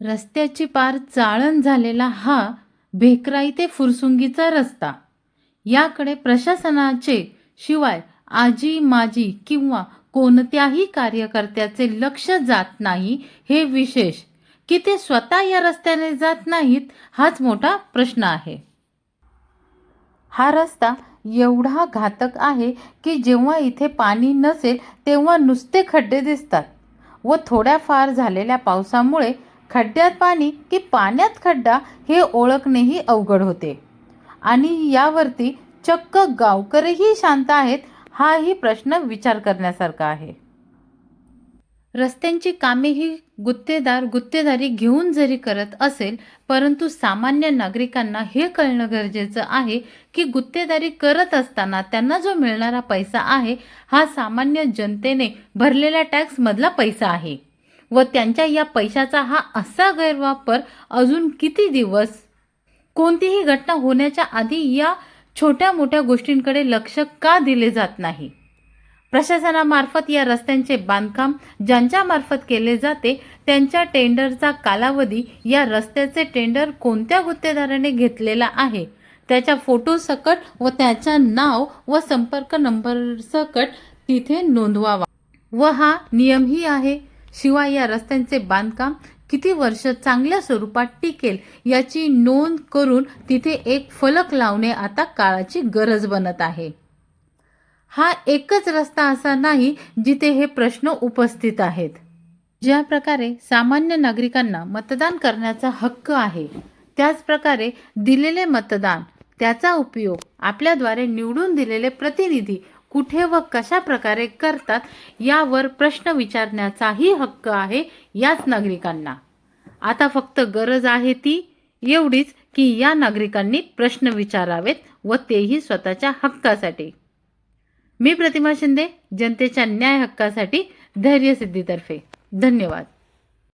रस्त्याची पार चाळण झालेला हा भेकराई ते फुरसुंगीचा रस्ता. याकडे प्रशासनाचे शिवाय आजी माजी किंवा कोणत्याही कार्यकर्त्याचे लक्ष जात नाही हे विशेष. की ते स्वतः या रस्त्याने जात नाहीत हाच मोठा प्रश्न आहे. हा रस्ता एवढा घातक आहे की जेव्हा इथे पाणी नसेल तेव्हा नुसते खड्डे दिसतात व थोड्याफार झालेल्या पावसामुळे खड्ड्यात पाणी की पाण्यात खड्डा हे ओळखणेही अवघड होते. आणि यावरती चक्क गावकरीही शांत आहेत हाही प्रश्न विचार करण्यासारखा आहे. रस्त्यांची कामे ही गुत्तेदार गुत्तेदारी घेऊन जरी करत असेल परंतु सामान्य नागरिकांना हे कळणं गरजेचं आहे की गुत्तेदारी करत असताना त्यांना जो मिळणारा पैसा आहे हा सामान्य जनतेने भरलेल्या टॅक्समधला पैसा आहे. व त्यांच्या या पैशाचा हा असा गैरवापर अजून किती दिवस? कोणतीही घटना होण्याच्या आधी या छोट्या मोठ्या गोष्टींकडे लक्ष का दिले जात नाही? प्रशासनामार्फत या रस्त्यांचे बांधकाम ज्यांच्यामार्फत केले जाते त्यांच्या टेंडरचा कालावधी या रस्त्याचे टेंडर कोणत्या गुत्तेदाराने घेतलेला आहे? त्याच्या फोटोसकट व त्याच्या नाव व संपर्क नंबरसकट तिथे नोंदवावा. व हा नियमही आहे. शिवाय या रस्त्यांचे बांधकाम किती वर्ष चांगल्या स्वरूपात टिकेल याची नोंद करून तिथे एक फलक लावणे आता काळाची गरज बनत आहे. हा एकच रस्ता असा नाही जिथे हे प्रश्न उपस्थित आहेत. ज्या प्रकारे सामान्य नागरिकांना मतदान करण्याचा हक्क आहे त्याच प्रकारे दिलेले मतदान त्याचा उपयोग आपल्याद्वारे निवडून दिलेले प्रतिनिधी कुठे व कशा प्रकारे करतात यावर प्रश्न विचारण्याचाही हक्क आहे याच नागरिकांना. आता फक्त गरज आहे ती एवढीच की या नागरिकांनी प्रश्न विचारावेत व तेही स्वतःच्या हक्कासाठी. मी प्रतिमा शिंदे जनतेच्या न्याय हक्कासाठी धैर्यसिद्धीतर्फे धन्यवाद.